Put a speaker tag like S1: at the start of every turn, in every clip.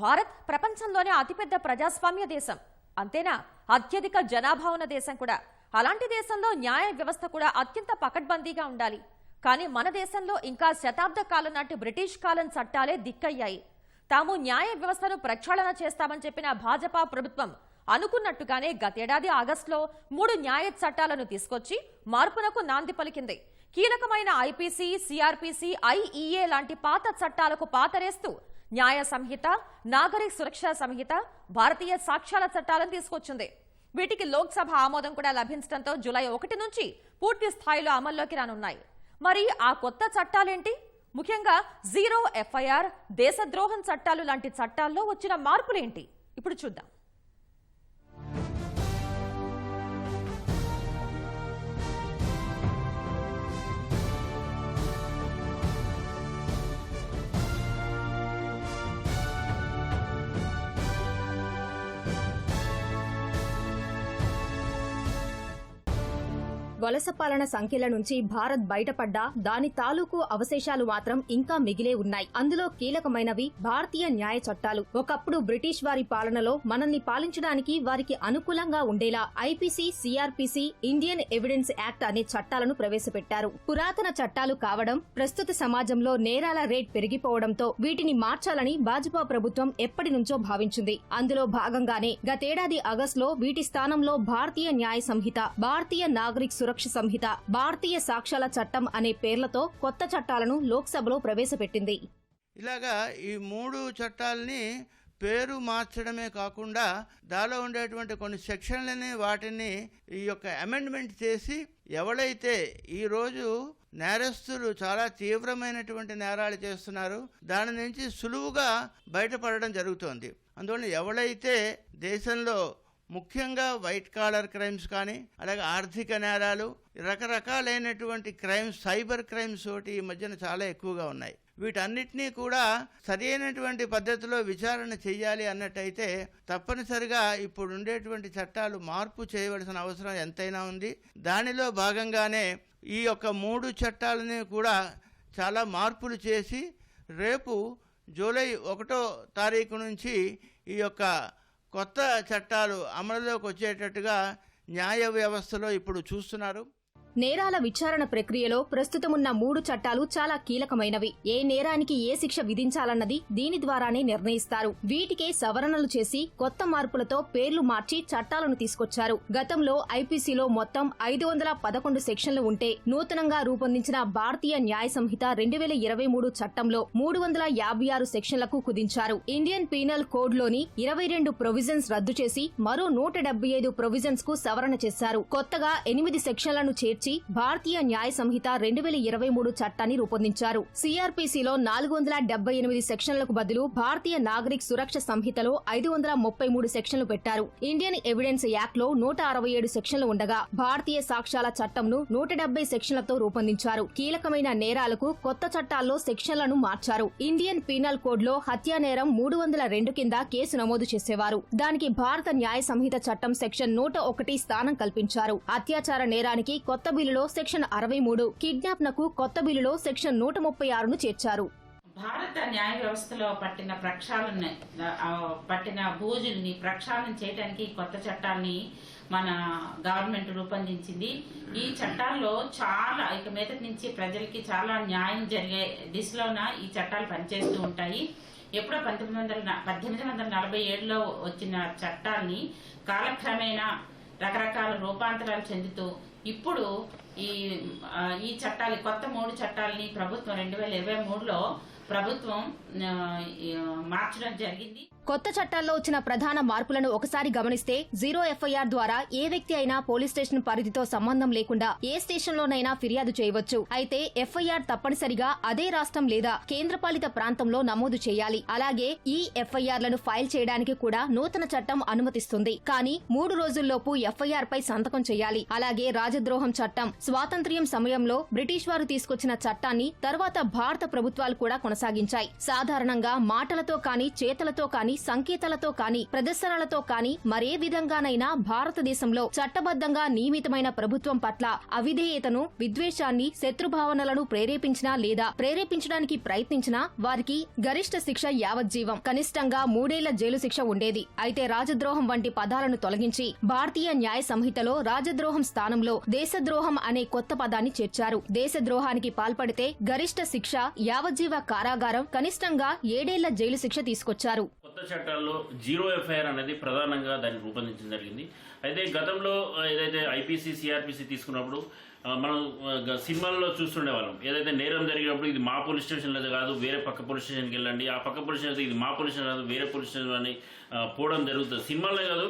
S1: భారత్ ప్రపంచంలోనే అతిపెద్ద ప్రజాస్వామ్య దేశం అంతేనా అత్యధిక జనాభా ఉన్న దేశం కూడా అలాంటి దేశంలో న్యాయ వ్యవస్థ కూడా అత్యంత పకడ్బందీగా ఉండాలి కానీ మన దేశంలో ఇంకా శతాబ్ద కాలం నాటి బ్రిటిష్ కాలం చట్టాలే దిక్కయ్యాయి తాము న్యాయ వ్యవస్థను ప్రక్షాళన చేస్తామని చెప్పిన భాజపా ప్రభుత్వం అనుకున్నట్టుగానే గతేడాది ఆగస్టులో మూడు న్యాయ చట్టాలను తీసుకొచ్చి మార్పునకు నాంది పలికింది కీలకమైన ఐపీసీ సిఆర్పీసీ ఐఈఏ లాంటి పాత చట్టాలకు పాతరేస్తూ న్యాయ సంహిత నాగరిక సురక్ష సంహిత భారతీయ సాక్ష్యాల చట్టాలను తీసుకొచ్చింది వీటికి లోక్సభ ఆమోదం కూడా లభించడంతో జూలై ఒకటి నుంచి పూర్తి స్థాయిలో అమల్లోకి రానున్నాయి మరి ఆ కొత్త చట్టాలేంటి ముఖ్యంగా జీరో ఎఫ్ఐఆర్ దేశద్రోహం చట్టాలు లాంటి చట్టాల్లో వచ్చిన మార్పులేంటి ఇప్పుడు చూద్దాం వలస పాలన సంఖ్యల నుంచి భారత్ బయటపడ్డా దాని తాలూకు అవశేషాలు మాత్రం ఇంకా మిగిలే ఉన్నాయి అందులో కీలకమైనవి భారతీయ న్యాయ చట్టాలు ఒకప్పుడు బ్రిటిష్ వారి పాలనలో మనల్ని పాలించడానికి వారికి అనుకూలంగా ఉండేలా IPC CrPC Indian evidence act అనే చట్టాలను ప్రవేశపెట్టారు పురాతన చట్టాలు కావడం ప్రస్తుత సమాజంలో నేరాల రేట్ పెరిగిపోవడంతో వీటిని మార్చాలని భాజపా ప్రభుత్వం ఎప్పటి నుంచో భావించింది అందులో భాగంగానే గతేడాది ఆగస్టులో వీటి స్థానంలో భారతీయ న్యాయ సంహిత భారతీయ నాగరిక్ సురక్ష సురక్ష సంహిత భారతీయ సాక్ష్యాల చట్టం అనే పేర్లతో కొత్త చట్టాలను లోక్సభలో ప్రవేశపెట్టింది
S2: ఇలాగా ఈ మూడు చట్టాలని పేరు మార్చడమే కాకుండా దాలో ఉండేటువంటి కొన్ని సెక్షన్లని వాటిని ఈ యొక్క అమెండ్మెంట్ చేసి ఎవడైతే ఈరోజు నేరస్తులు చాలా తీవ్రమైనటువంటి నేరాలు చేస్తున్నారు దాని నుంచి సులువుగా బయటపడడం జరుగుతోంది అందువల్ల ఎవడైతే దేశంలో ముఖ్యంగా వైట్ కాలర్ క్రైమ్స్ కానీ అలాగే ఆర్థిక నేరాలు రకరకాలైనటువంటి క్రైమ్స్ సైబర్ క్రైమ్స్ ఒకటి ఈ మధ్యన చాలా ఎక్కువగా ఉన్నాయి వీటన్నిటినీ కూడా సరైనటువంటి పద్ధతిలో విచారణ చేయాలి అన్నట్టయితే తప్పనిసరిగా ఇప్పుడు ఉండేటువంటి చట్టాలు మార్పు చేయవలసిన అవసరం ఎంతైనా ఉంది దానిలో భాగంగానే ఈ యొక్క మూడు చట్టాలని కూడా చాలా మార్పులు చేసి రేపు జూలై ఒకటో తారీఖు నుంచి ఈ యొక్క కొత్త చట్టాలు అమలులోకి వచ్చేటట్టుగా న్యాయ వ్యవస్థలో ఇప్పుడు చూస్తున్నారు
S1: నేరాల విచారణ ప్రక్రియలో ప్రస్తుతమున్న మూడు చట్టాలు చాలా కీలకమైనవి ఏ నేరానికి ఏ శిక్ష విధించాలన్నది దీని ద్వారానే నిర్ణయిస్తారు వీటికే సవరణలు చేసి కొత్త మార్పులతో పేర్లు మార్చి చట్టాలను తీసుకొచ్చారు గతంలో ఐపీసీలో మొత్తం ఐదు వందల పదకొండు సెక్షన్లు ఉంటే నూతనంగా రూపొందించిన భారతీయ న్యాయ సంహిత రెండు వేల ఇరవై మూడు చట్టంలో మూడు వందల యాభై ఆరు సెక్షన్లకు కుదించారు ఇండియన్ పీనల్ కోడ్లోని ఇరవై రెండు ప్రొవిజన్స్ రద్దు చేసి మరో నూట డెబ్బై ఐదు ప్రొవిజన్స్ కు సవరణ చేశారు కొత్తగా ఎనిమిది సెక్షన్లను చేర్చి చేర్చి భారతీయ న్యాయ సంహిత రెండు వేల ఇరవై మూడు చట్టాన్ని రూపొందించారు సీఆర్పీసీలో నాలుగు వందల డెబ్బై ఎనిమిది సెక్షన్లకు బదులు భారతీయ నాగరిక్ సురక్ష సంహితలో ఐదు వందల ముప్పై మూడు సెక్షన్లు పెట్టారు ఇండియన్ ఎవిడెన్స్ యాక్ట్ లో నూట అరవై ఏడు సెక్షన్లు ఉండగా భారతీయ సాక్ష్యాల చట్టంను నూట డెబ్బై సెక్షన్లతో రూపొందించారు కీలకమైన నేరాలకు కొత్త చట్టాల్లో సెక్షన్లను మార్చారు ఇండియన్ పీనల్ కోడ్ లో హత్యా నేరం మూడు వందల రెండు కింద కేసు నమోదు చేసేవారు దానికి భారత న్యాయ సంహిత చట్టం సెక్షన్ నూట ఒకటి స్థానం కల్పించారు అత్యాచార నేరానికి కొత్త కొత్త బిల్లులో సెక్షన్ అరవై మూడు కిడ్నాప్నకు కొత్త బిల్లులో సెక్షన్ నూట ముప్పై ఆరును చేర్చారు
S3: భారత న్యాయ వ్యవస్థలో పట్టిన ప్రక్షాళన పట్టిన భూజుల్ని ప్రక్షాళన చేయడానికి కొత్త చట్టాన్ని మన గవర్నమెంట్ రూపొందించింది ఈ చట్టాల్లో చాలా ఇక మీద నుంచి ప్రజలకి చాలా న్యాయం జరిగే దిశలోన ఈ చట్టాలు పనిచేస్తూ ఉంటాయి ఎప్పుడో పంతొమ్మిది వందల పద్దెనిమిది వందల నలభై ఏడులో వచ్చిన చట్టాన్ని కాలక్రమేణా రకరకాల రూపాంతరాలు చెందుతూ ఇప్పుడు ఈ ఈ చట్టాలు కొత్త మూడు చట్టాలని ప్రభుత్వం రెండు వేల ఇరవై మూడులో ప్రభుత్వం మార్చడం జరిగింది
S1: కొత్త చట్టాల్లో వచ్చిన ప్రధాన మార్పులను ఒకసారి గమనిస్తే జీరో ఎఫ్ఐఆర్ ద్వారా ఏ వ్యక్తి అయినా పోలీస్ స్టేషన్ పరిధితో సంబంధం లేకుండా ఏ స్టేషన్లోనైనా ఫిర్యాదు చేయవచ్చు అయితే ఎఫ్ఐఆర్ తప్పనిసరిగా అదే రాష్ట్రం లేదా కేంద్రపాలిత ప్రాంతంలో నమోదు చేయాలి అలాగే ఈ ఎఫ్ఐఆర్లను ఫైల్ చేయడానికి కూడా నూతన చట్టం అనుమతిస్తుంది కానీ మూడు రోజుల్లోపు ఎఫ్ఐఆర్ పై సంతకం చేయాలి అలాగే రాజద్రోహం చట్టం స్వాతంత్ర్యం సమయంలో బ్రిటిష్ వారు తీసుకొచ్చిన చట్టాన్ని తర్వాత భారత ప్రభుత్వాలు కూడా కొనసాగించాయి సాధారణంగా మాటలతో కానీ చేతలతో కానీ సంకేతాలతో కానీ ప్రదర్శనలతో కానీ మరే విధంగానైనా భారతదేశంలో చట్టబద్దంగా నియమితమైన ప్రభుత్వం పట్ల అవిధేయతను విద్వేషాన్ని శత్రుభావనలను ప్రేరేపించినా లేదా ప్రేరేపించడానికి ప్రయత్నించినా వారికి గరిష్ట శిక్ష యావజ్జీవం కనిష్టంగా మూడేళ్ల జైలు శిక్ష ఉండేది అయితే రాజద్రోహం వంటి పదాలను తొలగించి భారతీయ న్యాయ సంహితలో రాజద్రోహం స్థానంలో దేశద్రోహం అనే కొత్త పదాన్ని చేర్చారు దేశద్రోహానికి పాల్పడితే గరిష్ట శిక్ష యావజ్జీవ కారాగారం కనిష్టంగా ఏడేళ్ల జైలు శిక్ష తీసుకొచ్చారు
S4: చట్టాల్లో జీరో ఎఫ్ఐఆర్ అనేది ప్రధానంగా దాన్ని రూపొందించడం జరిగింది అయితే గతంలో ఏదైతే ఐపీసీ సిఆర్పిసి తీసుకున్నప్పుడు మనం సినిమాల్లో చూస్తుండే వాళ్ళం ఏదైతే నేరం జరిగినప్పుడు ఇది మా పోలీస్ స్టేషన్లో కాదు వేరే పక్క పోలీస్ స్టేషన్కి వెళ్ళండి ఆ పక్క పోలీస్ స్టేషన్ ఇది మా పోలీస్ స్టేషన్ కాదు వేరే పోలీస్ స్టేషన్ అని పోవడం జరుగుతుంది సినిమాల్లో కాదు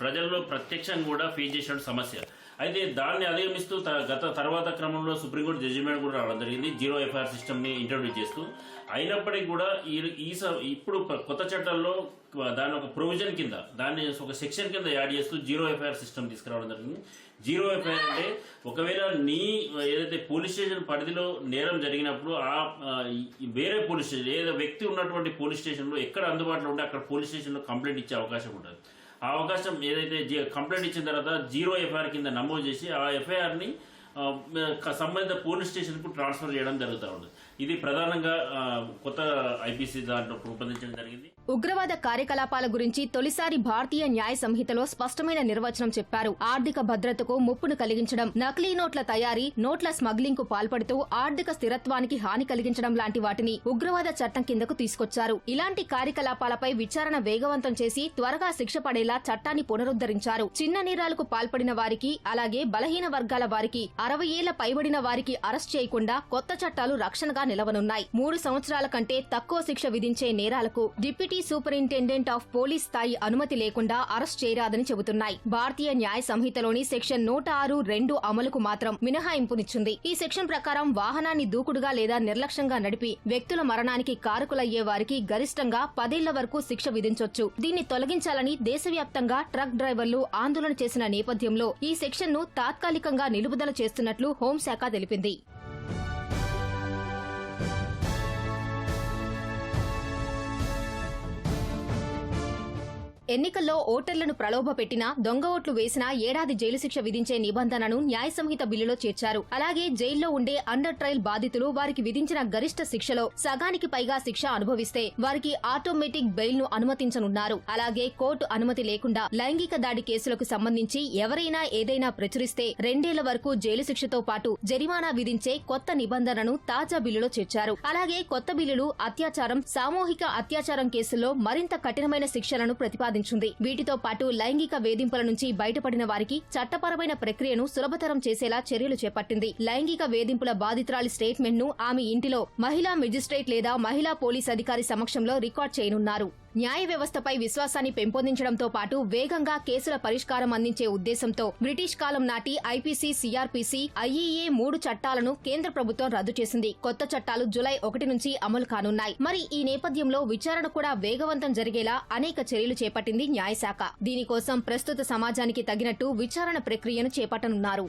S4: ప్రజల్లో ప్రత్యక్షంగా కూడా ఫేస్ చేసిన సమస్య అయితే దాన్ని అధిగమిస్తూ గత తర్వాత క్రమంలో సుప్రీంకోర్టు జడ్జిమెంట్ కూడా రావడం జరిగింది జీరో ఎఫ్ఐఆర్ సిస్టమ్ని ఇంట్రొడ్యూస్ చేస్తూ అయినప్పటికీ కూడా ఈ ఈ ఇప్పుడు కొత్త చట్టాల్లో దాని ఒక ప్రొవిజన్ కింద దాన్ని ఒక సెక్షన్ కింద యాడ్ చేస్తూ జీరో ఎఫ్ఐఆర్ సిస్టమ్ తీసుకురావడం జరిగింది జీరో ఎఫ్ఐఆర్ అంటే ఒకవేళ నీ ఏదైతే పోలీస్ స్టేషన్ పరిధిలో నేరం జరిగినప్పుడు ఆ వేరే పోలీస్ స్టేషన్ ఏదో వ్యక్తి ఉన్నటువంటి పోలీస్ స్టేషన్లో ఎక్కడ అందుబాటులో ఉంటే అక్కడ పోలీస్ స్టేషన్లో కంప్లైంట్ ఇచ్చే అవకాశం ఉంటుంది ఆ అవకాశం ఏదైతే కంప్లైంట్ ఇచ్చిన తర్వాత జీరో ఎఫ్ఐఆర్ కింద నమోదు చేసి ఆ ఎఫ్ఐఆర్ని సంబంధిత పోలీస్ స్టేషన్కు ట్రాన్స్ఫర్ చేయడం జరుగుతూ ఉంటుంది ఇది ప్రధానంగా కొత్త ఐపీసీ దాంట్లో రూపొందించడం జరిగింది
S1: ఉగ్రవాద కార్యకలాపాల గురించి తొలిసారి భారతీయ న్యాయ సంహితలో స్పష్టమైన నిర్వచనం చెప్పారు ఆర్థిక భద్రతకు ముప్పును కలిగించడం నకిలీ నోట్ల తయారీ నోట్ల స్మగ్లింగ్ కు పాల్పడుతూ ఆర్థిక స్థిరత్వానికి హాని కలిగించడం లాంటి వాటిని ఉగ్రవాద చట్టం కిందకు తీసుకొచ్చారు ఇలాంటి కార్యకలాపాలపై విచారణ వేగవంతం చేసి త్వరగా శిక్ష పడేలా చట్టాన్ని పునరుద్ధరించారు చిన్న నేరాలకు పాల్పడిన వారికి అలాగే బలహీన వర్గాల వారికి అరవై ఏళ్ల పైబడిన వారికి అరెస్ట్ చేయకుండా కొత్త చట్టాలు రక్షణగా నిలవనున్నాయి మూడు సంవత్సరాల కంటే తక్కువ శిక్ష విధించే నేరాలకు డిప్యూటీ సూపరింటెండెంట్ ఆఫ్ పోలీస్ స్థాయి అనుమతి లేకుండా అరెస్ట్ చేయరాదని చెబుతున్నాయి భారతీయ న్యాయ సంహితలోని సెక్షన్ నూట ఆరు రెండు అమలుకు మాత్రం మినహాయింపునిచ్చింది ఈ సెక్షన్ ప్రకారం వాహనాన్ని దూకుడుగా లేదా నిర్లక్ష్యంగా నడిపి వ్యక్తుల మరణానికి కారకులయ్యే వారికి గరిష్టంగా పదేళ్ల వరకు శిక్ష విధించొచ్చు దీన్ని తొలగించాలని దేశవ్యాప్తంగా ట్రక్ డ్రైవర్లు ఆందోళన చేసిన నేపథ్యంలో ఈ సెక్షన్ను తాత్కాలికంగా నిలుపుదల చేస్తున్నట్లు హోంశాఖ తెలిపింది ఎన్నికల్లో ఓటర్లను పెట్టినా దొంగ ఓట్లు వేసినా ఏడాది జైలు శిక్ష విధించే నిబంధనను న్యాయ సంహిత బిల్లులో చేర్చారు అలాగే జైల్లో ఉండే అండర్ ట్రయల్ బాధితులు వారికి విధించిన గరిష్ట శిక్షలో సగానికి పైగా శిక్ష అనుభవిస్తే వారికి ఆటోమేటిక్ బెయిల్ ను అనుమతించనున్నారు అలాగే కోర్టు అనుమతి లేకుండా లైంగిక దాడి కేసులకు సంబంధించి ఎవరైనా ఏదైనా ప్రచురిస్తే రెండేళ్ల వరకు జైలు శిక్షతో పాటు జరిమానా విధించే కొత్త నిబంధనను తాజా బిల్లులో చేర్చారు అలాగే కొత్త బిల్లులు అత్యాచారం సామూహిక అత్యాచారం కేసుల్లో మరింత కఠినమైన శిక్షలను ప్రతిపాదించారు ప్రతిపాదించింది వీటితో పాటు లైంగిక వేధింపుల నుంచి బయటపడిన వారికి చట్టపరమైన ప్రక్రియను సులభతరం చేసేలా చర్యలు చేపట్టింది లైంగిక వేధింపుల బాధితురాలి స్టేట్మెంట్ ను ఆమె ఇంటిలో మహిళా మెజిస్ట్రేట్ లేదా మహిళా పోలీస్ అధికారి సమక్షంలో రికార్డ్ చేయనున్నారు న్యాయ వ్యవస్థపై విశ్వాసాన్ని పెంపొందించడంతో పాటు వేగంగా కేసుల పరిష్కారం అందించే ఉద్దేశంతో బ్రిటిష్ కాలం నాటి ఐపీసీ సీఆర్పీసీ ఐఈఏ మూడు చట్టాలను కేంద్ర ప్రభుత్వం రద్దు చేసింది కొత్త చట్టాలు జులై ఒకటి నుంచి అమలు కానున్నాయి మరి ఈ నేపథ్యంలో విచారణ కూడా వేగవంతం జరిగేలా అనేక చర్యలు చేపట్టింది న్యాయశాఖ దీనికోసం ప్రస్తుత సమాజానికి తగినట్టు విచారణ ప్రక్రియను చేపట్టనున్నారు